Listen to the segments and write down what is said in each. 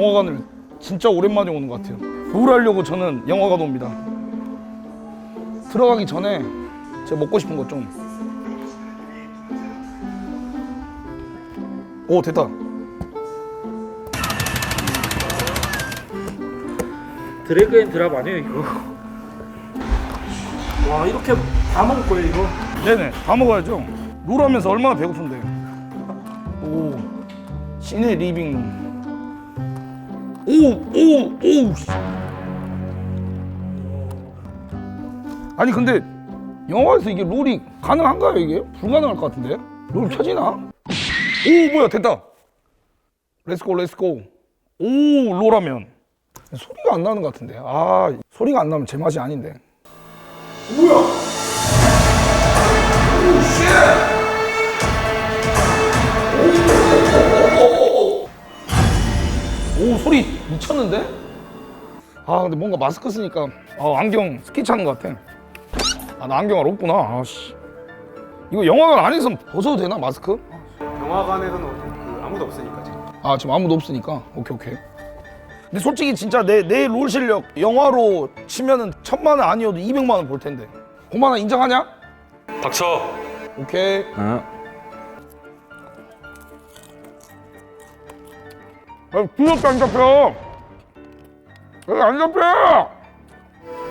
영화관을 진짜 오랜만에 오는 것 같아요. 뭘 하려고 저는 영화관 옵니다. 들어가기 전에 제가 먹고 싶은 것 좀. 오 됐다. 드래그 앤 드랍 아니에요 이거? 와 이렇게 다 먹을 거예요 이거? 네네 다 먹어야죠. 롤하면서 얼마나 배고픈데. 오 시내 리빙룸. 오 오 오. 아니 근데 영화에서 이게 롤이 가능한가요 이게? 불가능할 것 같은데? 롤 켜지나? 오 뭐야 됐다. 렛츠고 렛츠고. 오 롤하면 소리가 안 나는 것 같은데. 아 소리가 안 나면 제 맛이 아닌데. 뭐야? 오 오 소리 미쳤는데? 아 근데 뭔가 마스크 쓰니까 아, 안경 스키 차는 것 같아 아 나 안경 알 없구나 아씨 이거 영화관 안에서 벗어도 되나 마스크? 영화관에서는 그 아무도 없으니까 지금. 아 지금 아무도 없으니까 오케이 오케이 근데 솔직히 진짜 내 내 롤 실력 영화로 치면은 천만 원 아니어도 200만 원벌 텐데 고만아 인정하냐? 닥쳐. 오케이 응. 아, 구역도 안 잡혀. 여기 안 잡혀.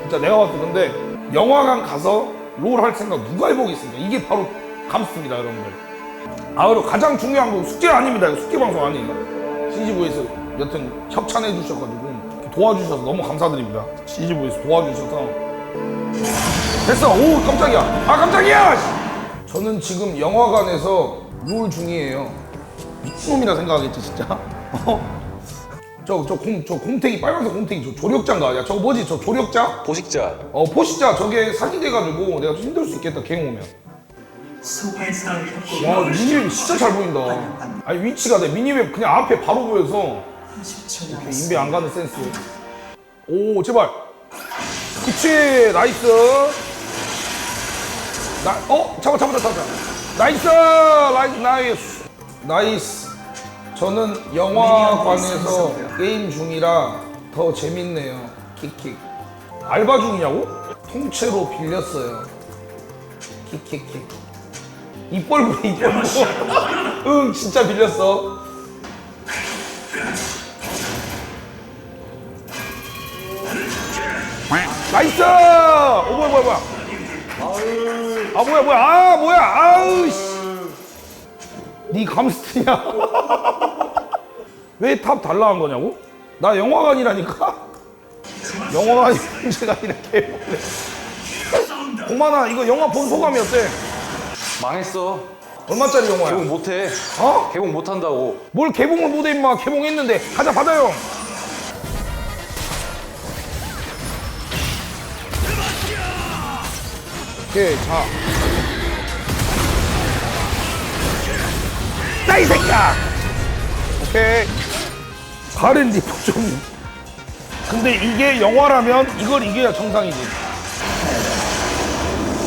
진짜 내가 봤을 때 근데 영화관 가서 롤 할 생각 누가 해보겠습니까? 이게 바로 감스입니다, 여러분들. 아, 그리고 가장 중요한 건 숙제 아닙니다. 숙제 방송 아니에요. CGV에서 여튼 협찬해 주셔가지고 도와주셔서 너무 감사드립니다. CGV에서 도와주셔서 됐어. 오 깜짝이야. 아 깜짝이야. 씨. 저는 지금 영화관에서 롤 중이에요. 미친놈이라 생각하겠지 진짜. 어? 저저공저 곰탱이 빨간색 곰탱이 저 조력자인가? 야 저거 뭐지? 저 조력자? 보식자. 어 포식자 저게 사기돼가지고 내가 좀 힘들 수 있겠다 갱 오면. 소환사를 겪고 와 미니맵 진짜 잘 보인다. 아니 위치가 내 미니맵 그냥 앞에 바로 보여서 10초 이렇게. 인베 안 가는 센스. 오 제발. 그치 나이스. 나 어? 잡아 잡아 잡아 잡아. 나이스 나이스 나이스 나이스. 저는 영화관에서 게임 중이라 더 재밌네요. 킥킥. 알바 중이냐고? 통째로 빌렸어요. 킥킥킥. 입 벌고 입 벌고. 응 진짜 빌렸어. 나이스! 오 뭐야 뭐야 뭐야. 아 뭐야 뭐야 아 뭐야 아우 씨. 네 감스트냐? 왜 탑 달라 한 거냐고? 나 영화관이라니까? 영화관이 문제가 아니라 개봉래. 공만아 이거 영화 본 소감이 어때? 망했어. 얼마짜리 영화야? 개봉 못해. 어? 개봉 못한다고. 뭘 개봉을 못해 임마 개봉했는데 가자 받아요 오케이 자 나이 새끼야! 오케이. 가렌 리포 좀 근데 이게 영화라면 이걸 이겨야 정상이지.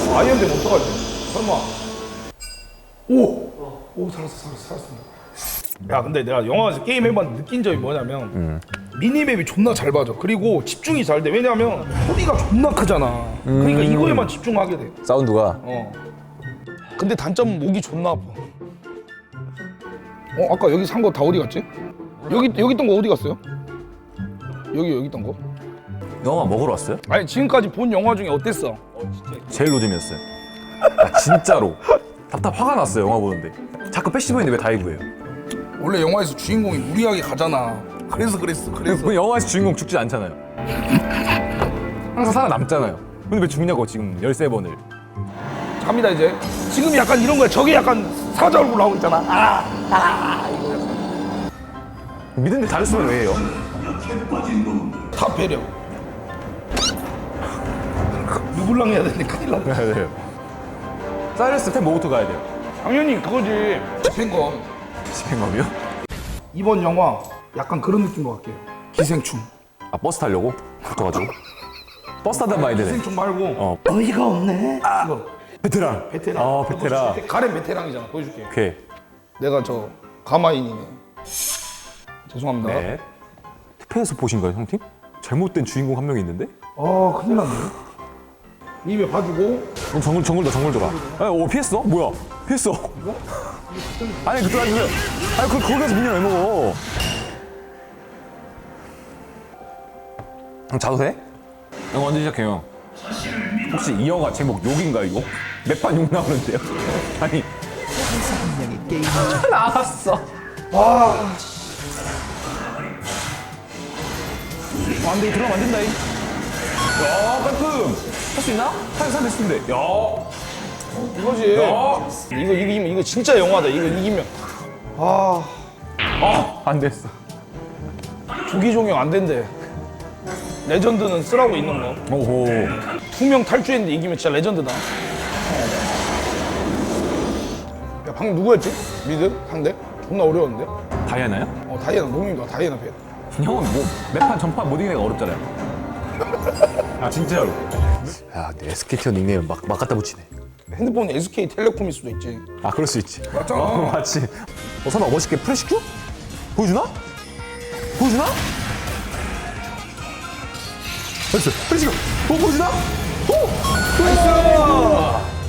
어, 아이언데 못 어떡하지 설마. 오! 오 살았어 살았어 살았습니다. 야 근데 내가 영화에서 게임 해봤는데 느낀 점이 뭐냐면 미니맵이 존나 잘 봐져. 그리고 집중이 잘 돼. 왜냐면 소리가 존나 크잖아. 그러니까 이거에만 집중하게 돼. 사운드가? 어. 근데 단점은 목이 존나 아파 어 아까 여기 산 거 다 어디 갔지? 여기 여기 있던 거 어디 갔어요? 여기 여기 있던 거? 영화 먹으러 왔어요? 아니 지금까지 본 영화 중에 어땠어? 제일 노잼이었어요. 아, 진짜로 답답 화가 났어요 영화 보는데 자꾸 패시브인데 왜 다이브예요? 원래 영화에서 주인공이 무리하게 가잖아 그래서 그랬어 그래서 그 영화에서 주인공 죽지 않잖아요. 항상 살아남잖아요. 근데 왜 죽냐고 지금 13번을 갑니다 이제 지금 약간 이런 거야 저게 약간 사자 얼굴 나오고 있잖아. 아 믿는데 잘했으면 왜 해요? 다 배려 누굴랑 해야 되는데 큰일 났네. 네, 네. 사이러스 템 뭐부터 가야 돼요? 당연히 그거지. 집행검. 집행검이요? 이번 영화 약간 그런 느낌으로 갈게요. 기생충. 아 버스 타려고? 붙어가지고? 버스 타단 많이 되네. 기생충 말고. 어. 어이가 없네. 이거 베테랑 베테랑 어 베테랑 가렌 베테랑이잖아 보여줄게 오케이 내가 저 가마인이네 죄송합니다 네 패스 보신가요, 형팀? 잘못된 주인공 한 명이 있는데? 아 큰일 났네 입에 봐주고 어, 정글 정글 다 정글 돌아. 아, 오 피했어? 뭐야? 피했어? 아니 그때 아니 아니 그 거기 가서 미니언 왜 먹어? 형 자도 돼? 형 언제 시작해요? 혹시 이 영화 제목 욕인가요 이거? 몇판 욕 나오는데요? 아니 게임 나왔어. 와. 안돼 들어가면 안 된다. 이. 야 깔끔. 할 수 있나? 한 사람 됐을 텐데. 야. 이거지 야. 이거 이기면 이거 진짜 영화다 이거 이기면 아 아, 안 됐어. 조기 종영 안 된대 레전드는 쓰라고 있는 거 오호. 투명 탈주했는데 이기면 진짜 레전드다 방금 누구였지? 미드? 상대? 존나 어려웠는데? 다이아나요? 어 다이애나 힘들어 다이애나 배 형은 뭐 매판 전판 못 이기는 애가 어렵잖아요. 아 진짜로. 야, 근데 SKT 닉네임 막, 막 갖다 붙이네. 핸드폰이 SK텔레콤일 수도 있지 아, 그럴 수 있지. 맞잖아. 어, 맞지. 어, 설마 멋있게 프레시 큐? 보여주나? 보여주나? 나이스. 프레시 큐. 어, 보여주나? 오! 나이스!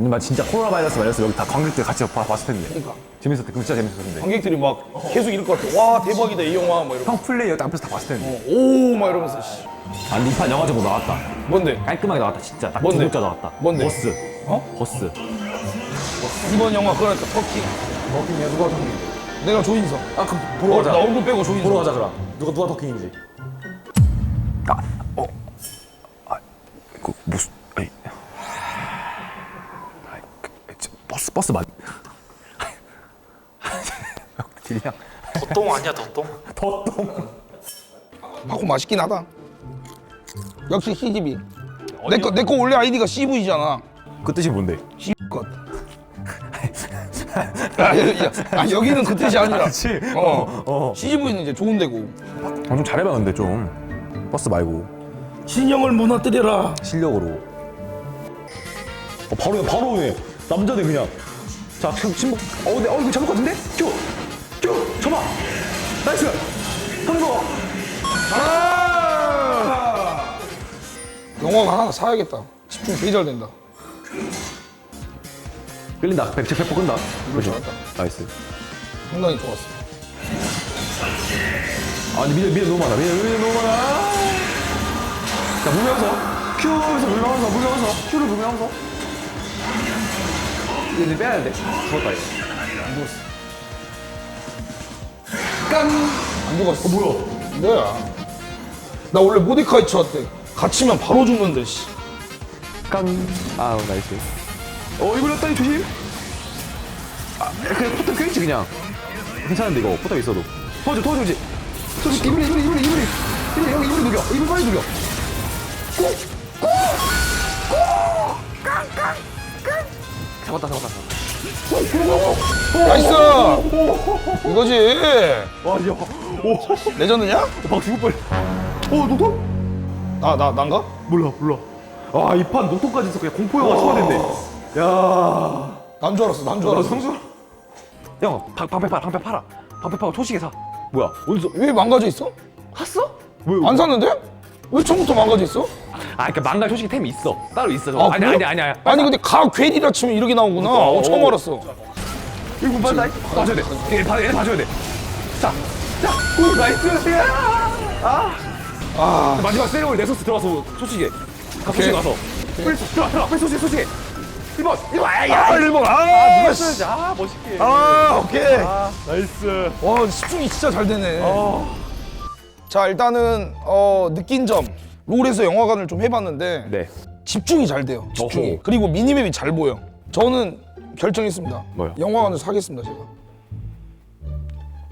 근데 막 진짜 코로나 바이러스 말렸어 여기 다 관객들 같이 봐, 봤을 텐데. 그러니까. 재밌었대. 그럼 진짜 재밌었는데. 관객들이 막 계속 이럴 것 같아 와 대박이다 이 영화 막 이러고 형 플레이어 딱 앞에서 다 봤을 텐데. 오막 이러면서 씨. 아, 근데 이판 영화 제목 나왔다. 뭔데? 깔끔하게 나왔다, 진짜. 딱 뭔데? 두 글자 나왔다. 뭔데? 버스. 어? 버스. 이번 영화 그러니까 터키 버킹이야, 누가 터킹? 내가 조인성 아, 그럼 보러 어, 가자. 나 얼굴 빼고 조인성 보러 가자, 그럼. 누가, 누가 터킹인지. 아, 어. 아, 그, 무슨, 아이. 아이, 그, 저, 버스, 버스 맞. 딜량. 덧동 아니야 덧동? 더똥. 하고 맛있긴 하다 역시 CGV 내거 내 거 원래 아이디가 CV잖아 그 뜻이 뭔데? C것 아, 야, 아, 여기는 그 뜻이 아니라 그치? 어, 어. CGV는 이제 좋은 데고 아, 좀 잘해봐, 근데 좀. 버스 말고. 신형을 무너뜨려라 실력으로. 어, 바로, 바로 오네. 남자네, 그냥. 자, 침묵. 어, 근데, 어, 이거 잡을 것 같은데? 큐! 큐! 잡아! 나이스! 성공! 아! 영화가 하나 사야겠다 집중 되게 잘 된다 끌린다. 백제 페퍼 끈다. 그렇죠. 잘했다. 나이스. 상당히 좋았어 아, 근데 미드, 미드 너무 많아. 미드, 미드 너무 많아. 자, 물면서. 큐에서 물면서, 물면서. 큐를 물면서. 이제 빼야 되는데. 죽었다, 이거. 안 죽었어 어, 뭐야? 뭐야 나 원래 모데카이 쳐왔대 갇히면 바로 죽는데 씨. 깡. 아우, 나이스. 어, 이거 났다니, 조심. 아, 그냥 포탑 껴있지, 그냥. 괜찮은데, 이거. 포탑 있어도. 도와줘, 도와줘, 이제. 도와줘, 이분이, 이분이, 이분이, 이분이. 이분이, 형, 이분이 녹여. 이분 빨리 녹여. 잡았다, 잡았다, 잡았다. 나이스 이거지 와, 야. 레전드냐? 막 죽을 뻔. 어, 노통? 나, 나, 난가? 몰라, 몰라. 아, 이 판 노통까지 있어. 그냥 공포 영화 초반인데. 야. 난 줄 알았어 난줄 알았어 성수. 형, 방, 방패 팔아, 방패 팔아. 방패 팔아, 초식에 사. 뭐야? 어디서? 왜 망가져 있어? 샀어? 왜? 안 샀는데? 왜 처음부터 망가져 있어? 아, 그러니까 망갈 초식에 템이 있어. 따로 있어. 아, 아니, 그래? 아니, 아니, 아니. 아니 근데 가 괜히라 치면 이렇게 나오구나 어, 처음 어. 알았어 이거 빨리 봐줘야 돼. 얘 봐, 얘 봐줘야 돼. 자, 자, 오, 나이스. 야! 아, 아 마지막 세레모니 넥서스 들어가서 초식에. 가. 초식 가서. 빨리 들어가, 들어가, 빨리 초식에, 초식에. 1번, 1번, 아, 야, 아, 일본 아, 누가 씨. 아, 멋있게. 아 오케이 나이스. 와 집중이 진짜 잘 되네 자 일단은 어, 느낀 점 롤에서 영화관을 좀 해봤는데 네. 집중이 잘 돼요 집중이 어허. 그리고 미니맵이 잘 보여 저는 결정했습니다 뭐요? 영화관을 사겠습니다 제가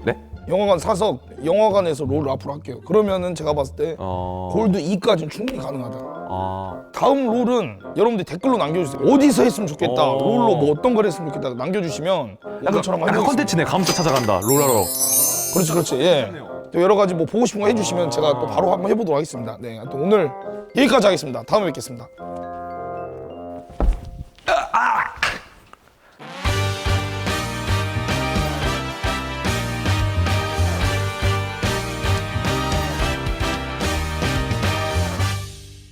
네? 영화관 사서 영화관에서 롤을 앞으로 할게요 그러면은 제가 봤을 때 어. 골드 2까지는 충분히 가능하다 아. 다음 롤은 여러분들 댓글로 남겨주세요 어디서 했으면 좋겠다 어. 롤로 뭐 어떤 걸 했으면 좋겠다 남겨주시면 오늘처럼 약간 해보겠습니다 컨텐츠네. 감부터 찾아간다. 롤하러. 그렇지 그렇지 예. 또 여러 가지 뭐 보고 싶은 거 해주시면 제가 또 바로 한번 해보도록 하겠습니다. 네, 또 오늘 여기까지 하겠습니다. 다음에 뵙겠습니다